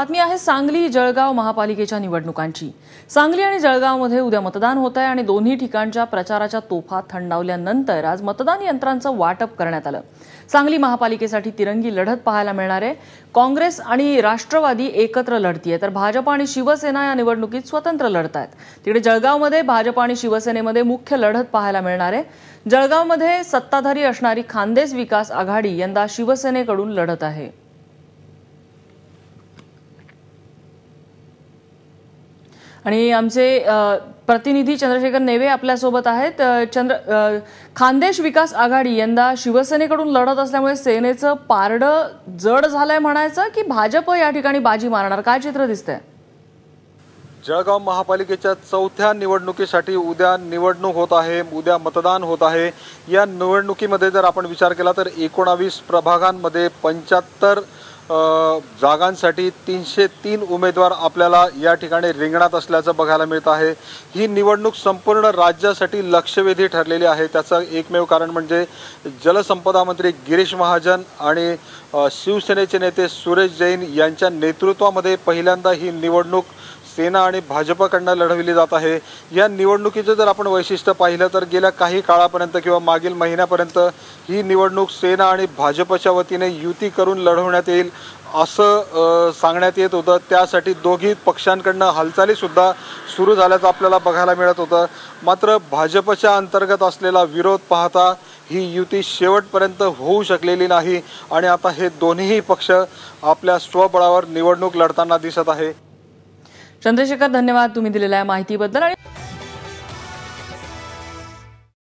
बातमी आहे सांगली जळगाव महापालिकेच्या निवडणुकांची. सांगली आणि जळगावमध्ये उद्या मतदान होत आहे आणि दोन्ही ठिकाणच्या प्रचाराच्या तोफा थंडावल्यानंतर आज मतदान यंत्रांचं वाटप करण्यात आलं. सांगली महापालिकेसाठी तिरंगी लढत पाहायला मिळणार आहे. काँग्रेस आणि राष्ट्रवादी एकत्र लढतीये तर भाजप आणि शिवसेना या निवडणुकीत स्वतंत्र लढत आहेत तिकडे जळगावमध्ये भाजप आणि शिवसेनेमध्ये मुख्य लढत पाहायला मिळणार आहे. जळगावमध्ये सत्ताधारी असणारी खानदेश विकास आघाडी यंदा शिवसेनेकडून लढत आहे. आणि आमचे प्रतिनिधी चंद्रशेखर नेवे आपल्यासोबत आहेत. चंद्र खानदेश विकास आघाडी यंदा शिवसेनेकडून लढत असल्यामुळे सेनेचं पारडं जड झालंय म्हणायचं की भाजप या ठिकाणी बाजी मारणार? काय चित्र दिसतंय? जळगाव महापालिकेच्या चौथ्या निवडणुकीसाठी उद्या निवडणूक होत आहे उद्या मतदान होत आहे. या निवडणुकीमध्ये जर आपण विचार केला तर एकोणावीस प्रभागांमध्ये पंच्याहत्तर जागांसाठी तीनशे तीन उमेदवार आपल्याला या ठिकाणी रिंगणात असल्याचं बघायला मिळत आहे. ही निवडणूक संपूर्ण राज्यासाठी लक्षवेधी ठरलेली आहे. त्याचं एकमेव कारण म्हणजे जलसंपदा मंत्री गिरीश महाजन आणि शिवसेनेचे नेते सुरेश जैन यांच्या नेतृत्वामध्ये पहिल्यांदा ही निवडणूक सेना आणि भाजपकडनं लढविली जात आहे. या निवडणुकीचं जर आपण वैशिष्ट्य पाहिलं तर गेल्या काही काळापर्यंत किंवा मागील महिन्यापर्यंत ही निवडणूक सेना आणि भाजपच्या वतीने युती करून लढवण्यात येईल असं सांगण्यात येत होतं. त्यासाठी दोघी पक्षांकडनं हालचालीसुद्धा सुरू झाल्याचं आपल्याला बघायला मिळत होतं. मात्र भाजपच्या अंतर्गत असलेला विरोध पाहता ही युती शेवटपर्यंत होऊ शकलेली नाही आणि आता हे दोन्हीही पक्ष आपल्या स्वबळावर निवडणूक लढताना दिसत आहे. चंद्रशेखर धन्यवाद तुम्ही दिलेल्या माहितीबद्दल आणि